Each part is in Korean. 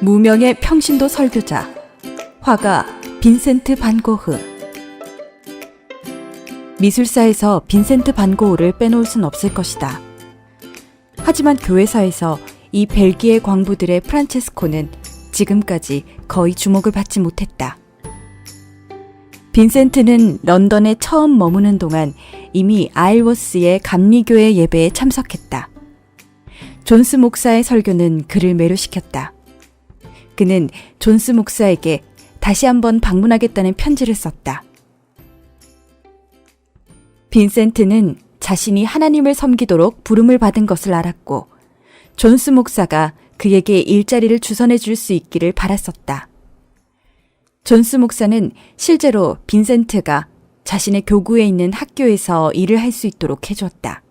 무명의 평신도 설교자 화가 빈센트 반 고흐 미술사에서 빈센트 반 고흐를 빼놓을 순 없을 것이다. 하지만 교회사에서 이 벨기에 광부들의 프란체스코는 지금까지 거의 주목을 받지 못했다. 빈센트는 런던에 처음 머무는 동안 이미 아일워스의 감리교회 예배에 참석했다. 존스 목사의 설교는 그를 매료시켰다. 그는 존스 목사에게 다시 한번 방문하겠다는 편지를 썼다. 빈센트는 자신이 하나님을 섬기도록 부름을 받은 것을 알았고, 존스 목사가 그에게 일자리를 주선해 줄 수 있기를 바랐었다. 존스 목사는 실제로 빈센트가 자신의 교구에 있는 학교에서 일을 할 수 있도록 해주었다.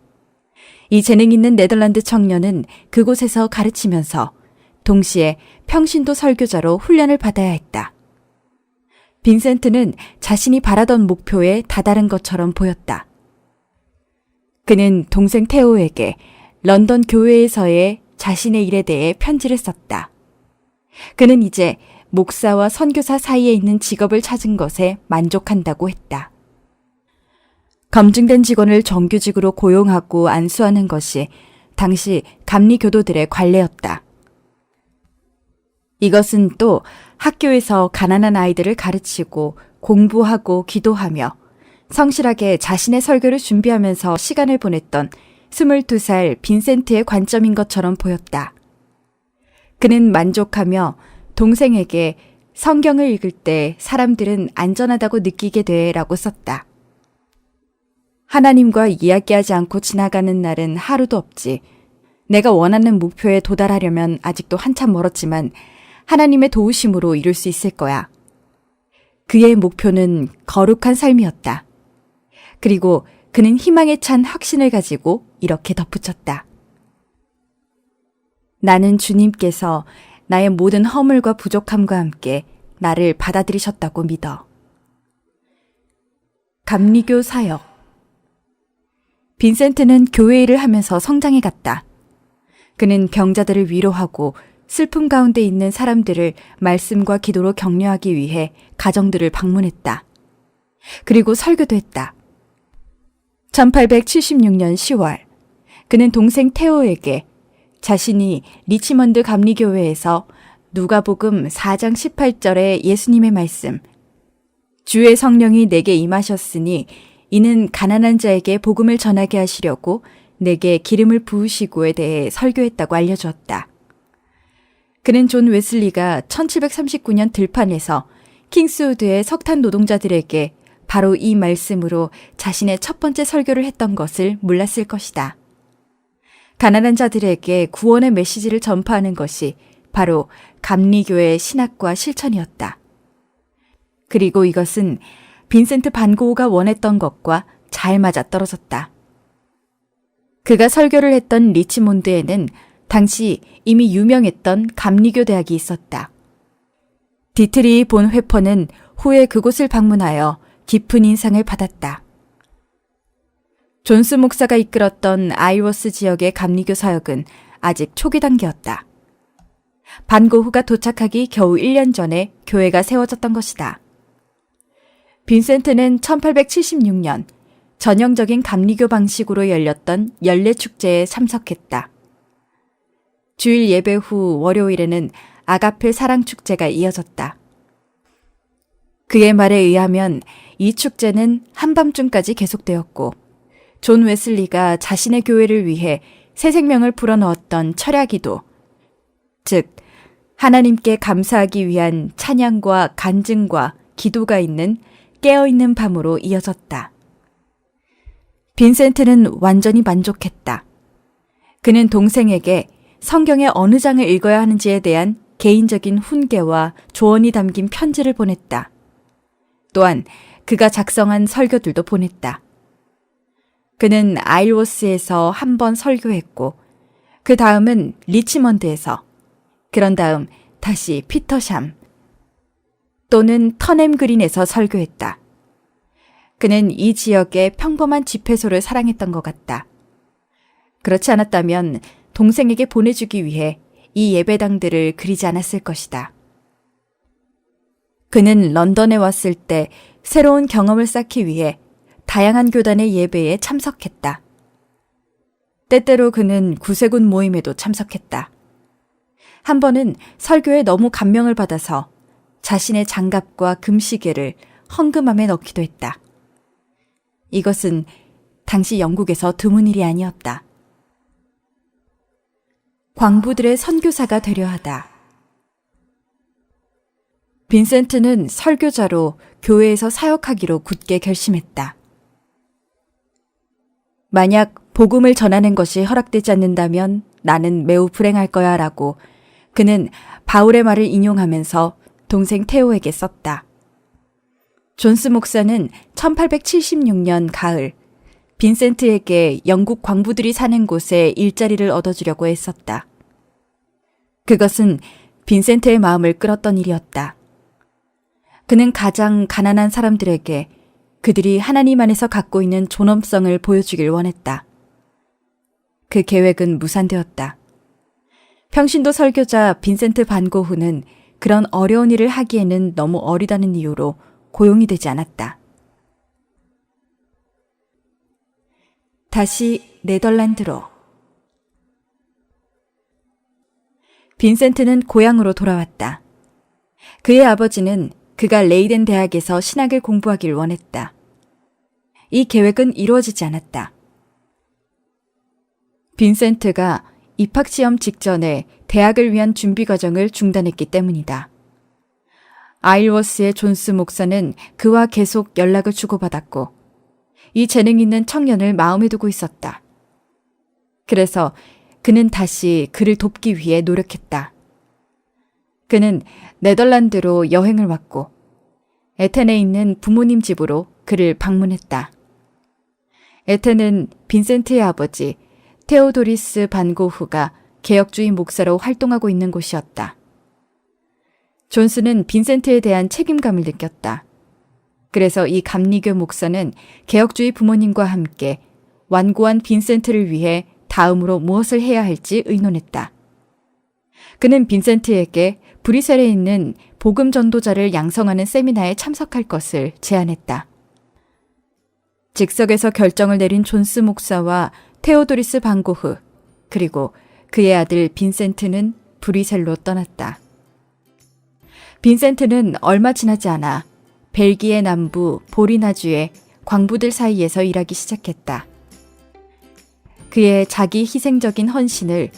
이 재능 있는 네덜란드 청년은 그곳에서 가르치면서 동시에 평신도 설교자로 훈련을 받아야 했다. 빈센트는 자신이 바라던 목표에 다다른 것처럼 보였다. 그는 동생 테오에게 런던 교회에서의 자신의 일에 대해 편지를 썼다. 그는 이제 목사와 선교사 사이에 있는 직업을 찾은 것에 만족한다고 했다. 검증된 직원을 정규직으로 고용하고 안수하는 것이 당시 감리 교도들의 관례였다. 이것은 또 학교에서 가난한 아이들을 가르치고 공부하고 기도하며 성실하게 자신의 설교를 준비하면서 시간을 보냈던 22살 빈센트의 관점인 것처럼 보였다. 그는 만족하며 동생에게 성경을 읽을 때 사람들은 안전하다고 느끼게 돼 라고 썼다. 하나님과 이야기하지 않고 지나가는 날은 하루도 없지. 내가 원하는 목표에 도달하려면 아직도 한참 멀었지만 하나님의 도우심으로 이룰 수 있을 거야. 그의 목표는 거룩한 삶이었다. 그리고 그는 희망에 찬 확신을 가지고 이렇게 덧붙였다. 나는 주님께서 나의 모든 허물과 부족함과 함께 나를 받아들이셨다고 믿어. 감리교 사역 빈센트는 교회 일을 하면서 성장해 갔다. 그는 병자들을 위로하고 슬픔 가운데 있는 사람들을 말씀과 기도로 격려하기 위해 가정들을 방문했다. 그리고 설교도 했다. 1876년 10월, 그는 동생 테오에게 자신이 리치먼드 감리교회에서 누가복음 4장 18절의 예수님의 말씀, 주의 성령이 내게 임하셨으니 이는 가난한 자에게 복음을 전하게 하시려고 내게 기름을 부으시고에 대해 설교했다고 알려주었다. 그는 존 웨슬리가 1739년 들판에서 킹스우드의 석탄 노동자들에게 바로 이 말씀으로 자신의 첫 번째 설교를 했던 것을 몰랐을 것이다. 가난한 자들에게 구원의 메시지를 전파하는 것이 바로 감리교의 신학과 실천이었다. 그리고 이것은 빈센트 반고우가 원했던 것과 잘 맞아떨어졌다. 그가 설교를 했던 리치몬드에는 당시 이미 유명했던 감리교 대학이 있었다. 디트리 본 회퍼는 후에 그곳을 방문하여 깊은 인상을 받았다. 존스 목사가 이끌었던 아이워스 지역의 감리교 사역은 아직 초기 단계였다. 반고후가 도착하기 겨우 1년 전에 교회가 세워졌던 것이다. 빈센트는 1876년 전형적인 감리교 방식으로 열렸던 연례 축제에 참석했다. 주일 예배 후 월요일에는 아가페 사랑 축제가 이어졌다. 그의 말에 의하면 이 축제는 한밤중까지 계속되었고 존 웨슬리가 자신의 교회를 위해 새 생명을 불어넣었던 철야기도, 즉 하나님께 감사하기 위한 찬양과 간증과 기도가 있는 깨어있는 밤으로 이어졌다. 빈센트는 완전히 만족했다. 그는 동생에게 성경의 어느 장을 읽어야 하는지에 대한 개인적인 훈계와 조언이 담긴 편지를 보냈다. 또한 그가 작성한 설교들도 보냈다. 그는 아일워스에서 한 번 설교했고, 그 다음은 리치먼드에서, 그런 다음 다시 피터샴, 또는 터넴 그린에서 설교했다. 그는 이 지역의 평범한 집회소를 사랑했던 것 같다. 그렇지 않았다면 동생에게 보내주기 위해 이 예배당들을 그리지 않았을 것이다. 그는 런던에 왔을 때 새로운 경험을 쌓기 위해 다양한 교단의 예배에 참석했다. 때때로 그는 구세군 모임에도 참석했다. 한 번은 설교에 너무 감명을 받아서 자신의 장갑과 금시계를 헌금함에 넣기도 했다. 이것은 당시 영국에서 드문 일이 아니었다. 광부들의 선교사가 되려 하다. 빈센트는 설교자로 교회에서 사역하기로 굳게 결심했다. 만약 복음을 전하는 것이 허락되지 않는다면 나는 매우 불행할 거야 라고 그는 바울의 말을 인용하면서 동생 테오에게 썼다. 존스 목사는 1876년 가을 빈센트에게 영국 광부들이 사는 곳에 일자리를 얻어주려고 했었다. 그것은 빈센트의 마음을 끌었던 일이었다. 그는 가장 가난한 사람들에게 그들이 하나님 안에서 갖고 있는 존엄성을 보여주길 원했다. 그 계획은 무산되었다. 평신도 설교자 빈센트 반고흐는 그런 어려운 일을 하기에는 너무 어리다는 이유로 고용이 되지 않았다. 다시 네덜란드로. 빈센트는 고향으로 돌아왔다. 그의 아버지는 그가 레이덴 대학에서 신학을 공부하길 원했다. 이 계획은 이루어지지 않았다. 빈센트가 입학 시험 직전에 대학을 위한 준비 과정을 중단했기 때문이다. 아일워스의 존스 목사는 그와 계속 연락을 주고받았고 이 재능 있는 청년을 마음에 두고 있었다. 그래서 그는 다시 그를 돕기 위해 노력했다. 그는 네덜란드로 여행을 왔고 에텐에 있는 부모님 집으로 그를 방문했다. 에텐은 빈센트의 아버지 테오도리스 반고흐가 개혁주의 목사로 활동하고 있는 곳이었다. 존스는 빈센트에 대한 책임감을 느꼈다. 그래서 이 감리교 목사는 개혁주의 부모님과 함께 완고한 빈센트를 위해 다음으로 무엇을 해야 할지 의논했다. 그는 빈센트에게 브리셀에 있는 복음 전도자를 양성하는 세미나에 참석할 것을 제안했다. 즉석에서 결정을 내린 존스 목사와 테오도리스 방고흐 그리고 그의 아들 빈센트는 브리셀로 떠났다. 빈센트는 얼마 지나지 않아 벨기에 남부 보리나주의 광부들 사이에서 일하기 시작했다. 그의 자기 희생적인 헌신을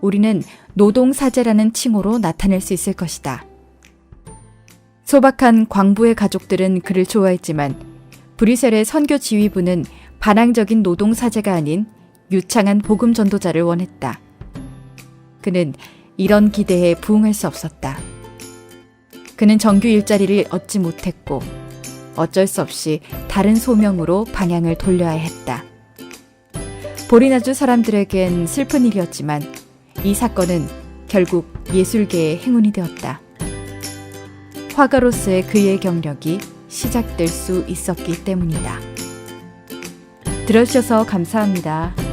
우리는 노동사제라는 칭호로 나타낼 수 있을 것이다. 소박한 광부의 가족들은 그를 좋아했지만 브리셀의 선교 지휘부는 반항적인 노동사제가 아닌 유창한 복음 전도자를 원했다. 그는 이런 기대에 부응할 수 없었다. 그는 정규 일자리를 얻지 못했고 어쩔 수 없이 다른 소명으로 방향을 돌려야 했다. 보리나주 사람들에겐 슬픈 일이었지만 이 사건은 결국 예술계의 행운이 되었다. 화가로서의 그의 경력이 시작될 수 있었기 때문이다. 들어주셔서 감사합니다.